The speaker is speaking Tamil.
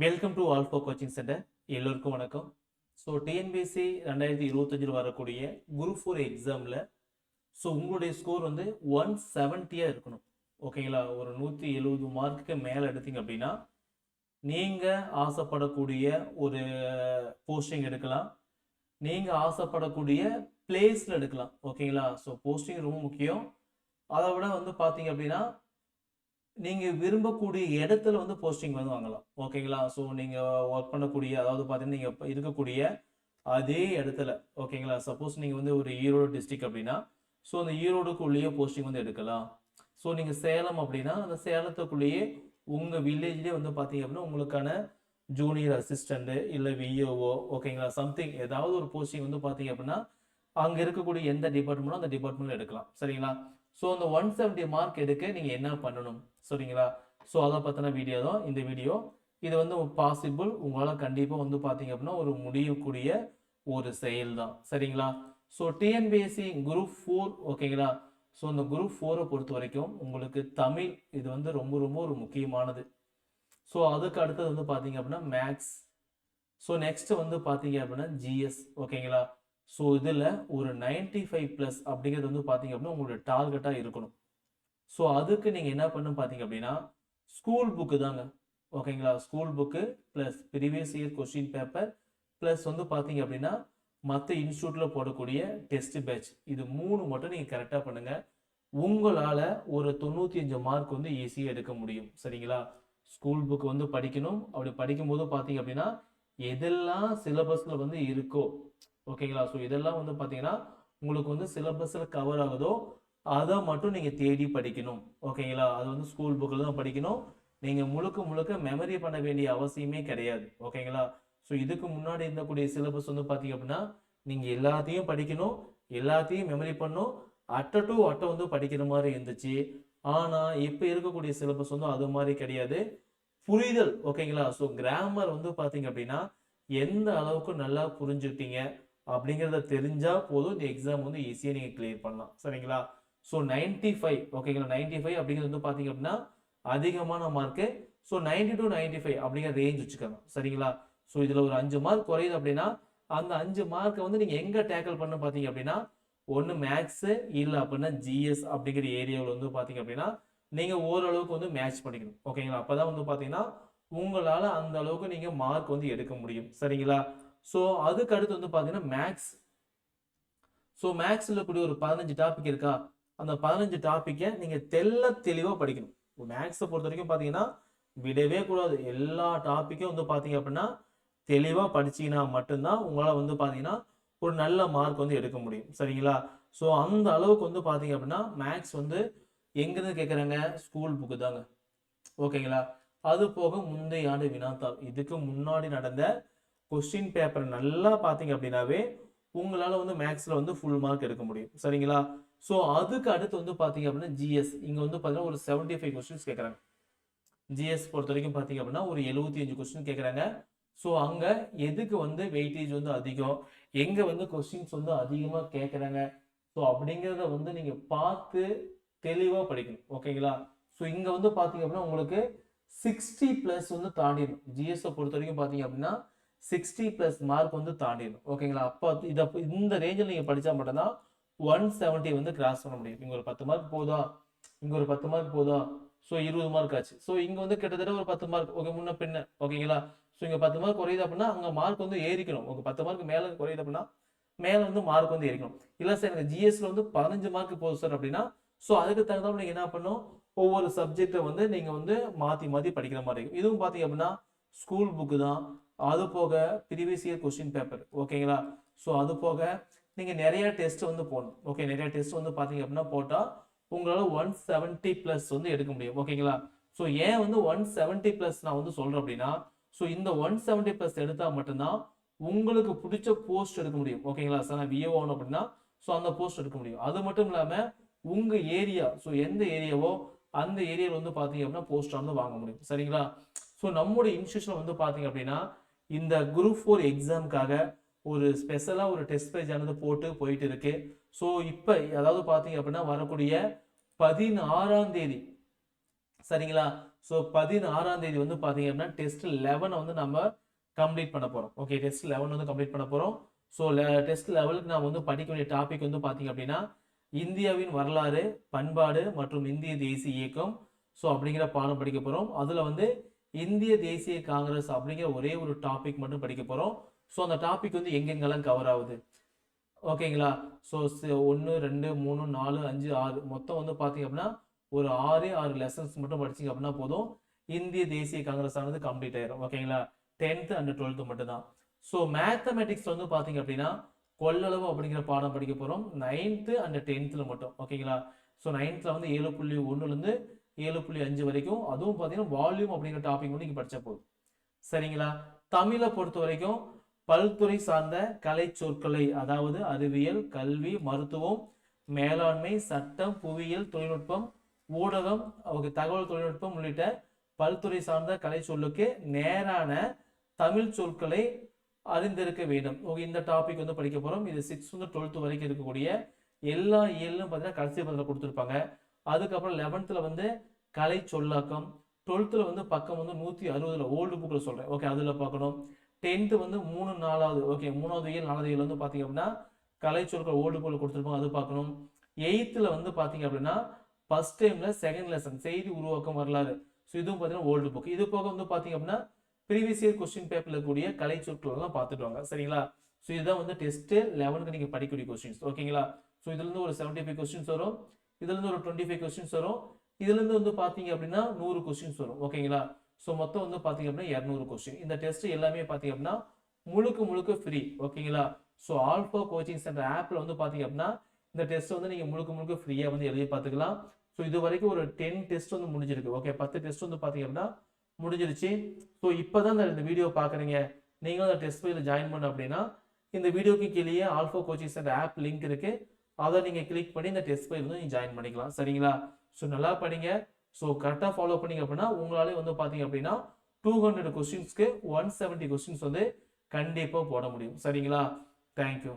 Welcome to Alpho coaching centre எல்லோருக்கும் வணக்கம். ஸோ டிஎன்பிஎஸ்சி ரெண்டாயிரத்தி இருபத்தஞ்சில் வரக்கூடிய குரூப் ஃபோர் எக்ஸாமில் ஸோ உங்களுடைய ஸ்கோர் வந்து ஒன் செவன்ட்டியாக இருக்கணும். ஓகேங்களா ஒரு நூற்றி எழுபது மார்க்குக்கு மேலே எடுத்தீங்க அப்படின்னா நீங்கள் ஆசைப்படக்கூடிய ஒரு போஸ்டிங் எடுக்கலாம். நீங்கள் ஆசைப்படக்கூடிய பிளேஸில் எடுக்கலாம். ஓகேங்களா ஸோ போஸ்டிங் ரொம்ப முக்கியம். அதை விட வந்து பார்த்தீங்க அப்படின்னா நீங்கள் விரும்பக்கூடிய இடத்துல வந்து போஸ்டிங் வந்து வாங்கலாம். ஓகேங்களா ஸோ நீங்கள் ஒர்க் பண்ணக்கூடிய அதாவது பார்த்தீங்கன்னா நீங்கள் இருக்கக்கூடிய அதே இடத்துல ஓகேங்களா சப்போஸ் நீங்கள் வந்து ஒரு ஈரோடு டிஸ்ட்ரிக்ட் அப்படின்னா ஸோ அந்த ஈரோடுக்குள்ளேயே போஸ்டிங் வந்து எடுக்கலாம். ஸோ நீங்கள் சேலம் அப்படின்னா அந்த சேலத்துக்குள்ளேயே உங்கள் வில்லேஜ்லேயே வந்து பார்த்தீங்க அப்படின்னா உங்களுக்கான ஜூனியர் அசிஸ்டண்ட்டு இல்லை விஓஓ ஓகேங்களா சம்திங் ஏதாவது ஒரு போஸ்டிங் வந்து பார்த்தீங்க அப்படின்னா அங்கே இருக்கக்கூடிய எந்த டிபார்ட்மெண்ட்டோ அந்த டிபார்ட்மெண்ட்டில் எடுக்கலாம். சரிங்களா? ஸோ அந்த ஒன் செவன்டி மார்க் எடுக்க நீங்கள் என்ன பண்ணணும்? சரிங்களா? ஸோ அதை பற்றின வீடியோ தான் இந்த வீடியோ இது வந்து பாசிபிள் உங்களால் கண்டிப்பாக வந்து பார்த்தீங்க அப்படின்னா ஒரு முடியக்கூடிய ஒரு செயல் தான் சரிங்களா ஸோ டிஎன்பிஎஸ்சி குரூப் ஃபோர் ஓகேங்களா ஸோ இந்த குரூப் ஃபோரை பொறுத்த வரைக்கும் உங்களுக்கு தமிழ் இது வந்து ரொம்ப ரொம்ப ஒரு முக்கியமானது. ஸோ அதுக்கு அடுத்தது வந்து பார்த்தீங்க அப்படின்னா மேக்ஸ் ஸோ நெக்ஸ்ட் வந்து பார்த்தீங்க அப்படின்னா ஜிஎஸ் ஓகேங்களா ஸோ இதில் ஒரு நைன்டி ஃபைவ் ப்ளஸ் அப்படிங்கிறது வந்து பார்த்தீங்க அப்படின்னா உங்களோட டார்கெட்டாக இருக்கணும். ஸோ அதுக்கு நீங்கள் என்ன பண்ணு பார்த்தீங்க அப்படின்னா ஸ்கூல் புக்கு தாங்க. ஓகேங்களா school book plus previous year question paper plus வந்து பார்த்தீங்க அப்படின்னா மற்ற இன்ஸ்டியூட்டில் போடக்கூடிய டெஸ்ட் பேட்ச் இது மூணு மட்டும் நீங்கள் கரெக்டாக பண்ணுங்கள் உங்களால் ஒரு தொண்ணூற்றி அஞ்சு மார்க் வந்து ஈஸியாக எடுக்க முடியும். சரிங்களா? ஸ்கூல் புக் வந்து படிக்கணும். அப்படி படிக்கும்போது பார்த்தீங்க அப்படின்னா எதெல்லாம் சிலபஸில் வந்து இருக்கோ ஓகேங்களா ஸோ இதெல்லாம் வந்து பார்த்தீங்கன்னா உங்களுக்கு வந்து சிலபஸில் கவர் ஆகுதோ அதை மட்டும் நீங்கள் தேடி படிக்கணும். ஓகேங்களா அது வந்து ஸ்கூல் புக்கில் தான் படிக்கணும். நீங்கள் முழுக்க முழுக்க மெமரி பண்ண வேண்டிய அவசியமே கிடையாது. ஓகேங்களா ஸோ இதுக்கு முன்னாடி இருந்தக்கூடிய சிலபஸ் வந்து பார்த்தீங்க அப்படின்னா நீங்கள் எல்லாத்தையும் படிக்கணும் எல்லாத்தையும் மெமரி பண்ணும் அட்டை டு அட்டை வந்து படிக்கிற மாதிரி இருந்துச்சு. ஆனால் இப்போ இருக்கக்கூடிய சிலபஸ் வந்து அது மாதிரி கிடையாது. புரிதல் ஓகேங்களா ஸோ கிராமர் வந்து பார்த்தீங்க அப்படின்னா எந்த அளவுக்கு நல்லா புரிஞ்சுக்கிட்டீங்க? அப்படிங்கிறத தெரிஞ்சால் போதும். இந்த எக்ஸாம் வந்து ஈஸியாக நீங்கள் கிளியர் பண்ணலாம். சரிங்களா? ஸோ நைன்டி ஃபைவ் ஓகேங்களா நைன்டி ஃபைவ் அப்படிங்கிறது வந்து பார்த்தீங்க அப்படின்னா அதிகமான mark so ninety to ninety five அப்படிங்கிற ரேஞ்ச் வச்சுக்கோங்க. சரிங்களா? ஸோ இதில் ஒரு அஞ்சு மார்க் குறையுது அப்படின்னா அந்த அஞ்சு மார்க்கை வந்து நீங்கள் எங்கே டேக்கிள் பண்ண பார்த்தீங்க அப்படின்னா ஒன்று மேக்ஸு இல்லை அப்படின்னா ஜிஎஸ் அப்படிங்கிற ஏரியாவில் வந்து பார்த்தீங்க அப்படின்னா நீங்கள் ஓரளவுக்கு வந்து மேட்ச் பண்ணிக்கணும். ஓகேங்களா அப்போ தான் வந்து பார்த்தீங்கன்னா உங்களால் அந்த அளவுக்கு நீங்கள் மார்க் வந்து எடுக்க முடியும். சரிங்களா? ஸோ அதுக்கு அடுத்து வந்து பார்த்தீங்கன்னா மேக்ஸ் ஸோ மேக்ஸில் கூடிய ஒரு பதினஞ்சு டாபிக் இருக்கா? அந்த பதினஞ்சு டாப்பிக்கை நீங்கள் தெல்ல தெளிவாக படிக்கணும். மேக்ஸை பொறுத்த வரைக்கும் பார்த்தீங்கன்னா விடவே கூடாது. எல்லா டாப்பிக்கும் வந்து பார்த்தீங்க அப்படின்னா தெளிவாக படிச்சீங்கன்னா மட்டும்தான் உங்களால் வந்து பார்த்தீங்கன்னா ஒரு நல்ல மார்க் வந்து எடுக்க முடியும். சரிங்களா? ஸோ அந்த அளவுக்கு வந்து பார்த்தீங்க அப்படின்னா மேக்ஸ் வந்து எங்கேருந்து கேட்குறாங்க ஸ்கூல் புக்கு தாங்க. ஓகேங்களா அது போக முந்தைய ஆண்டு வினாத்தாள். இதுக்கு முன்னாடி நடந்த கொஸ்டின் பேப்பர் நல்லா பார்த்தீங்க அப்படின்னாவே உங்களால் வந்து மேக்ஸில் வந்து ஃபுல் மார்க் எடுக்க முடியும். சரிங்களா? ஸோ அதுக்கு அடுத்து வந்து பார்த்தீங்க அப்படின்னா ஜிஎஸ் இங்கே வந்து பார்த்தீங்கன்னா ஒரு செவன்ட்டி ஃபைவ் கொஸ்டின்ஸ் கேட்குறாங்க ஜிஎஸ் பொறுத்த வரைக்கும் பார்த்தீங்க அப்படின்னா ஒரு எழுபத்தி அஞ்சு கொஸ்டின் கேட்குறாங்க ஸோ அங்கே எதுக்கு வந்து வெயிட்டேஜ் வந்து அதிகம்? எங்கே வந்து கொஸ்டின்ஸ் வந்து அதிகமாக கேட்குறாங்க ஸோ அப்படிங்கிறத வந்து நீங்கள் பார்த்து தெளிவாக படிக்கணும். ஓகேங்களா? ஸோ இங்கே வந்து பார்த்தீங்க அப்படின்னா உங்களுக்கு சிக்ஸ்டி ப்ளஸ் வந்து தாண்டிடும் ஜிஎஸ்ஸை பொறுத்த வரைக்கும் பார்த்தீங்க அப்படின்னா சிக்ஸ்டி ப்ளஸ் மார்க் வந்து தாண்டிடும் ஓகேங்களா அப்போ இதை இந்த ரேஞ்சில் நீங்கள் படித்தா மட்டும்தான் ஒன் செவன்ட்டி வந்து கிராஸ் பண்ண முடியும். இங்கே ஒரு பத்து மார்க் போதா இங்கே ஒரு பத்து மார்க் போதா ஸோ இருபது மார்க் ஆச்சு. ஸோ இங்கே வந்து கிட்டத்தட்ட ஒரு பத்து மார்க் ஓகே முன்ன பின்ன. ஓகேங்களா ஸோ இங்கே பத்து மார்க் குறையுது அப்படின்னா அங்கே மார்க் வந்து ஏறிக்கணும். உங்கள் பத்து மார்க் மேலே குறையுது அப்படின்னா மேலே வந்து மார்க் வந்து ஏறிக்கணும். இல்லை சார் எனக்கு ஜிஎஸ்ல வந்து பதினஞ்சு மார்க் போதும் சார் அப்படின்னா ஸோ அதுக்கு தகுந்தாமல் நீங்கள் என்ன பண்ணும் ஒவ்வொரு சப்ஜெக்டை வந்து நீங்கள் வந்து மாற்றி மாற்றி படிக்கிற மாதிரி இருக்கும். இதுவும் பார்த்தீங்க அப்படின்னா ஸ்கூல் புக்கு தான். அது போக ப்ரீவியஸ் இயர் கொஸ்டின் பேப்பர் ஓகேங்களா ஸோ அது போக நீங்கள் நிறைய டெஸ்ட் வந்து போடணும். ஓகே நிறைய டெஸ்ட் வந்து பார்த்தீங்க அப்படின்னா போட்டால் உங்களால் ஒன் செவன்ட்டி ப்ளஸ் வந்து எடுக்க முடியும். ஓகேங்களா ஸோ ஏன் வந்து ஒன் செவன்ட்டி ப்ளஸ் நான் வந்து சொல்கிறேன் அப்படின்னா ஸோ இந்த ஒன் செவன்ட்டி ப்ளஸ் எடுத்தால் மட்டும்தான் உங்களுக்கு பிடிச்ச போஸ்ட் எடுக்க முடியும். ஓகேங்களா சார் நான் விஏ ஆகணும் அப்படின்னா ஸோ அந்த போஸ்ட் எடுக்க முடியும். அது மட்டும் இல்லாமல் உங்கள் ஏரியா ஸோ எந்த ஏரியாவோ அந்த ஏரியாவில் வந்து பார்த்தீங்க அப்படின்னா போஸ்ட் வந்து வாங்க முடியும். சரிங்களா? ஸோ நம்முடைய இன்ஸ்டியூஷன் வந்து பார்த்தீங்க அப்படின்னா இந்த குரூப் ஃபோர் எக்ஸாமுக்காக ஒரு ஸ்பெஷலாக ஒரு டெஸ்ட் பேஜ் ஆனது போட்டு போயிட்டு இருக்கு ஸோ இப்போ அதாவது பார்த்தீங்க அப்படின்னா வரக்கூடிய பதினாறாம் தேதி. சரிங்களா? ஸோ பதினாறாம் தேதி வந்து பார்த்தீங்க அப்படின்னா டெஸ்ட் லெவனை வந்து நம்ம கம்ப்ளீட் பண்ண போகிறோம் ஓகே டெஸ்ட் லெவன் வந்து கம்ப்ளீட் பண்ண போகிறோம் ஸோ டெஸ்ட் லெவலுக்கு நான் வந்து படிக்க வேண்டிய டாபிக் வந்து பார்த்தீங்க அப்படின்னா இந்தியாவின் வரலாறு பண்பாடு மற்றும் இந்திய தேசிய இயக்கம். ஸோ அப்படிங்கிற பாடம் படிக்க போகிறோம் அதில் வந்து இந்திய தேசிய காங்கிரஸ் அப்படிங்கிற ஒரே ஒரு டாபிக் மட்டும் படிக்க போகிறோம் ஸோ அந்த டாபிக் வந்து எங்கெங்கெல்லாம் கவர் ஆகுது? ஓகேங்களா ஸோ ஒன்று ரெண்டு மூணு நாலு அஞ்சு ஆறு. மொத்தம் வந்து பார்த்தீங்க அப்படின்னா ஒரு ஆறு ஆறு லெசன்ஸ் மட்டும் படிச்சிங்க அப்படின்னா போதும். இந்திய தேசிய காங்கிரஸ் ஆனது கம்ப்ளீட் ஆயிரும். ஓகேங்களா டென்த்து அண்ட் டுவெல்த்து மட்டும் தான் ஸோ மேத்தமெட்டிக்ஸ் வந்து பார்த்தீங்க அப்படின்னா கொள்ளளவு அப்படிங்கிற பாடம் படிக்க போகிறோம் நைன்த்து அண்ட் டென்த்தில் மட்டும். ஓகேங்களா ஸோ நைன்த்தில் வந்து ஏழு புள்ளி ஒன்றுலேருந்து ஏழு புள்ளி அஞ்சு வரைக்கும் அதுவும் பார்த்தீங்கன்னா வால்யூம் அப்படிங்கிற டாபிக் வந்து நீங்கள் படிச்சா போதும். சரிங்களா? தமிழை பொறுத்த வரைக்கும் பல்துறை சார்ந்த கலை சொற்களை அதாவது அறிவியல் கல்வி மருத்துவம் மேலாண்மை சட்டம் புவியியல் தொழில்நுட்பம் ஊடகம் அவங்க தகவல் தொழில்நுட்பம் உள்ளிட்ட பல்துறை சார்ந்த கலை சொல்லுக்கு நேரான தமிழ் சொற்களை அறிந்திருக்க வேண்டும். ஓகே இந்த டாபிக் வந்து படிக்க போகிறோம் இது சிக்ஸ் வந்து டுவெல்த் வரைக்கும் இருக்கக்கூடிய எல்லா இயலும் பார்த்தீங்கன்னா கடைசி பதத்தில் கொடுத்துருப்பாங்க. அதுக்கப்புறம் லெவன்த்தில் வந்து கலை சொல்லாக்கம் டுவெல்த்தில் வந்து பக்கம் வந்து நூற்றி அறுபதில் ஓல்டு புக்கில் சொல்கிறேன் ஓகே அதில் பார்க்கணும். டென்த்து வந்து மூணு நாலாவது ஓகே மூணாவது இயல் நாலாவது இயல் வந்து பார்த்தீங்க அப்படின்னா கலை சொற்கள் ஓல்டு புக்கில் கொடுத்துருப்பாங்க அது பார்க்கணும். எயித்தில் வந்து பார்த்தீங்க அப்படின்னா ஃபஸ்ட் டைமில் செகண்ட் லெசன் செய்தி உருவாக்கம் வரலாறு. ஸோ இதுவும் பார்த்தீங்கன்னா ஓல்டு புக் இது போக வந்து பார்த்தீங்க அப்படின்னா ப்ரீவியஸ் இயர் கொஸ்டின் பேப்பரில் கூடிய கலை சொற்கள்லாம் பார்த்துட்டு வாங்க. சரிங்களா? ஸோ இதுதான் வந்து டெஸ்ட்டு லெவனுக்கு நீங்கள் படிக்கக்கூடிய கொஸ்டின்ஸ் ஓகேங்களா ஸோ இதுலேருந்து ஒரு செவன்ட்டி ஃபைவ் கொஸ்டின்ஸ் வரும். இதுலேருந்து ஒரு டுவெண்ட்டி ஃபைவ் கொஸ்டின்ஸ் வரும். இதுலேருந்து வந்து பார்த்தீங்க அப்படின்னா நூறு கொஸ்டின்ஸ் வரும். ஓகேங்களா? ஸோ மொத்தம் வந்து பார்த்தீங்க அப்படின்னா இரநூறு கொஸ்டின் இந்த டெஸ்ட் எல்லாமே பார்த்தீங்க அப்படின்னா முழுக்க முழுக்க ஃப்ரீ ஓகேங்களா? ஸோ ஆல்ஃபோ கோச்சிங் சென்டர் ஆப்பில் வந்து பார்த்தீங்க அப்படின்னா இந்த டெஸ்ட் வந்து நீங்கள் முழுக்க முழுக்க ஃப்ரீயாக வந்து எழுதி பார்த்துக்கலாம். ஸோ இது வரைக்கும் ஒரு டென் டெஸ்ட் வந்து முடிஞ்சிருக்கு. ஓகே பத்து டெஸ்ட் வந்து பார்த்தீங்க அப்படின்னா முடிஞ்சிருச்சு. ஸோ இப்போ தான் இந்த வீடியோ பார்க்குறீங்க. நீங்களும் அந்த டெஸ்ட் பேஜில் ஜாயின் பண்ண அப்படின்னா இந்த வீடியோக்கு கீழேயே Alpho coaching centre app link இருக்குது அதை நீங்கள் கிளிக் பண்ணி இந்த டெஸ்ட் பயிர் வந்து நீங்கள் ஜாயின் பண்ணிக்கலாம். சரிங்களா? ஸோ நல்லா படிங்க. ஸோ கரெக்டாக ஃபாலோ பண்ணிங்க அப்படின்னா உங்களாலே வந்து பார்த்தீங்க அப்படின்னா டூ ஹண்ட்ரட் கொஸ்டின்ஸ்க்கு ஒன் செவன்ட்டி கொஸ்டின்ஸ் வந்து கண்டிப்பாக போட முடியும். சரிங்களா? தேங்க்யூ